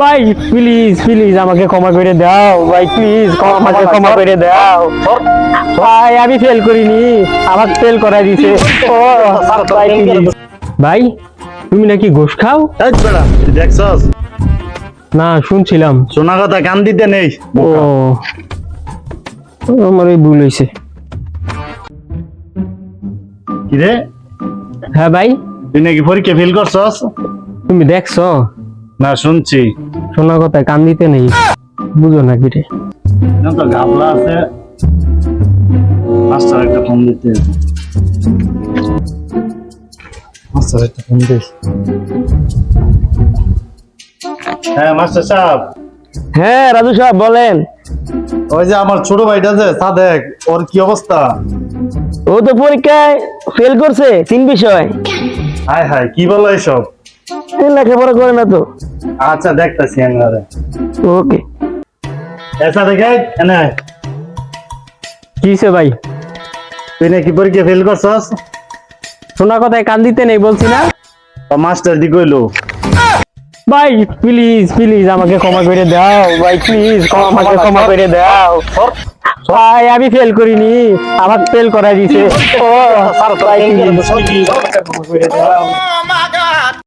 ভাই please please আমাকে ক্ষমা করে দাও। ভাই প্লিজ আমাকে ক্ষমা করে দাও। ভাই আমি ফেল করিনি। আমাকে ফেল করাই দিছে। ও ভাই please। ভাই তুমি নাকি ঘুষ খাও? দেখছস? না শুনছিলাম। শোনা কথা কান দিতে নেই। ও আমার এই ভুল হয়েছে কি রে হ্যাঁ ভাই। তুই নাকি পরীক্ষা ফেল করছস? তুমি দেখছ? না শুনছি। শোনা কথা কান দিতে নেই। বুঝো না কি রে। তো ঘাবলা আছে। মাস্টার একটা ফোন দিতে। মাস্টার একটা ফোন দিস হ্যাঁ মাস্টার সাহেব। হ্যাঁ রাজু সাহেব বলেন। ওই যে আমার ছোট ভাইটা যে সাদেক ওর কি অবস্থা? ও তো পরীক্ষায় ফেল করছে তিন বিষয়। হায় হায় কি বলো এসব লেখাপড়া করে না তো? আচ্ছা দেখতেছি আমি আরে। ওকে। এসা দেখে এনে। কিসে ভাই? তুই নাকি পরীক্ষা ফেল করছস? শোনা কথায় কান দিতে নেই বলছি না? মাস্টার দি কইলো। ভাই প্লিজ প্লিজ আমাকে ক্ষমা করে দাও। ভাই প্লিজ আমাকে ক্ষমা করে দাও। ভাই আমি ফেল করিনি। আমাকে ফেল করাই দিছে। ও ভাই please, আমাকে ক্ষমা করে দাও